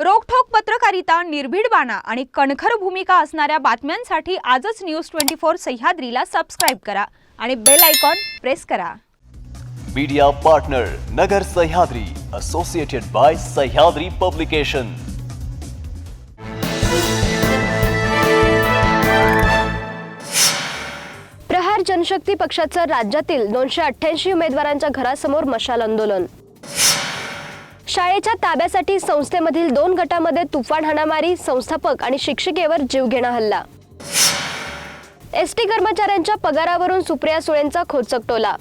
रोखठोक पत्रकारिता निर्भीड बाणा आणि कणखर भूमिका असणाऱ्या बातम्यांसाठी आजच न्यूज ट्वेंटी फोर सह्याद्रीला सबस्क्राईब करा आणि बेल आयकॉन प्रेस करा. Media partner Nagar Sahyadri associated by Sahyadri publication Prahar Janshakti पक्षाचं राज्यातील दोनशे अठ्ठ्याऐंशी उमेदवारांच्या घरासमोर मशाल आंदोलन. शाळेच्या ताब्यासाठी संस्थेमधील दोन गटामध्ये तुफान हाणामारी संस्थापक आणि शिक्षिकेवर जीवघेणा हल्ला. एस टी कर्मचाऱ्यांच्या पगारावरून सुप्रिया सुळेंचा खोचक टोला.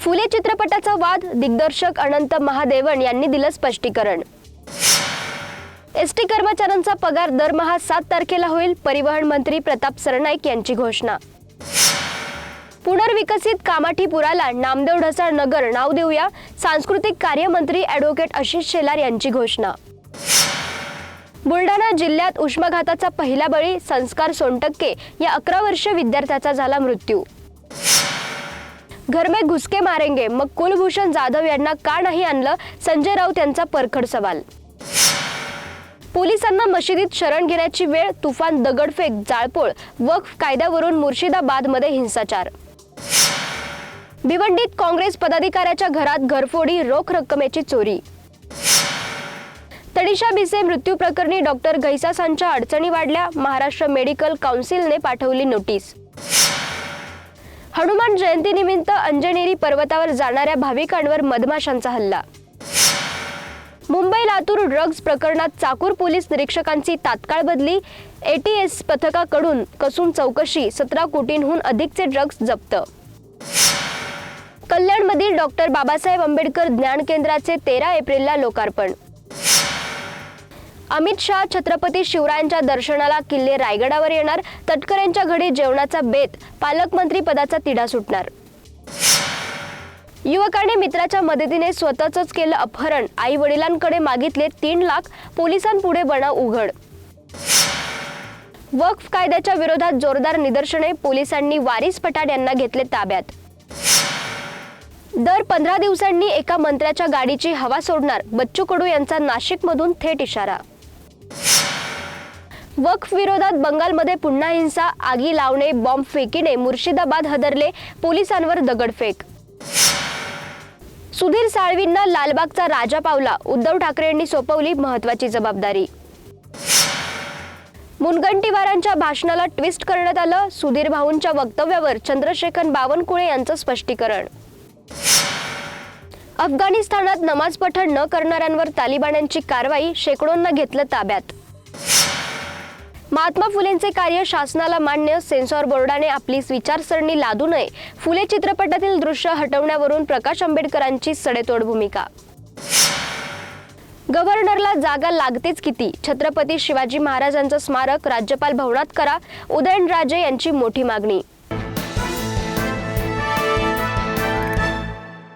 फुले चित्रपटाचा वाद दिग्दर्शक अनंत महादेवन यांनी दिलं स्पष्टीकरण. एस टी कर्मचाऱ्यांचा पगार दरमहा सात तारखेला होईल परिवहन मंत्री प्रताप सरनाईक यांची घोषणा. पुनर्विकसित कामाठीपुराला नामदेव ढसाळ नगर नाव देऊया सांस्कृतिक कार्यमंत्री ॲडव्होकेट आशिष शेलार यांची घोषणा. बुलढाणा जिल्ह्यात उष्माघाताचा पहिला बळी संस्कार सोनटक्के या अकरा वर्षीय विद्यार्थ्याचा झाला मृत्यू. घर में घुसके मारेंगे मग कुलभूषण जाधव यांना का नाही आणलं? संजय राऊत यांचा परखड सवाल. पोलिसांना मशिदीत शरण घेण्याची वेळ तुफान दगडफेक जाळपोळ वक्फ कायद्यावरून मुर्शिदाबादमध्ये हिंसाचार. भिवंडीत काँग्रेस पदाधिकाऱ्याच्या घरात घरफोडी रोख रक्कमेची चोरी. तडिशा भिसे मृत्यू प्रकरणी डॉक्टर घैसासांच्या अडचणी वाढल्या. महाराष्ट्र मेडिकल काउन्सिलने पाठवली नोटीस. हनुमान जयंतीनिमित्त अंजनेरी पर्वतावर जाणाऱ्या भाविकांवर मधमाशांचा हल्ला. मुंबई लातूर ड्रग्ज प्रकरणात चाकूर पोलीस निरीक्षकांची तात्काळ बदली. एटीएस पथकाकडून कसून चौकशी सतरा कोटींहून अधिकचे ड्रग्ज जप्त. कल्याणमधील डॉक्टर बाबासाहेब आंबेडकर ज्ञान केंद्राचे तेरा एप्रिलला लोकार्पण. अमित शहा छत्रपती शिवरायांच्या दर्शनाला किल्ले रायगडावर येणार तटकऱ्यांच्या घडी जेवणाचा बेत पालकमंत्री पदाचा तिढा सुटणार. युवकाने मित्राच्या मदतीने स्वतःच केलं अपहरण. आई वडिलांकडे मागितले तीन लाख पोलिसांपुढे बनाव उघड. वक्फ कायद्याच्या विरोधात जोरदार निदर्शने पोलिसांनी वारिस पठाण यांना घेतले ताब्यात. दर पंधरा दिवसांनी एका मंत्र्याच्या गाडीची हवा सोडणार बच्चू कडू यांचा नाशिकमधून थेट इशारा. वक्फ विरोधात बंगालमध्ये पुन्हा हिंसा आगी लावणे बॉम्ब फेकीने मुर्शिदाबाद हदरले पोलिसांवर दगडफेक. सुधीर साळवींना लालबागचा राजा पावला उद्धव ठाकरेंनी सोपवली महत्वाची जबाबदारी. मुनगंटीवारांच्या भाषणाला ट्विस्ट करण्यात आलं सुधीर भाऊंच्या वक्तव्यावर चंद्रशेखर बावनकुळे यांचं स्पष्टीकरण. अफगाणिस्तानात नमाज पठण न करणाऱ्यांवर तालिबान्यांची कारवाई शेकडोंना घेतलं ताब्यात. महात्मा फुलेंचे कार्य शासनाला मान्य सेन्सॉर बोर्डाने आपली विचारसरणी लादू नये फुले चित्रपटातील दृश्य हटवण्यावरून प्रकाश आंबेडकरांची सडेतोड भूमिका. गव्हर्नरला जागा लागतेच किती? छत्रपती शिवाजी महाराजांचं स्मारक राज्यपाल भवनात करा उदयनराजे यांची मोठी मागणी.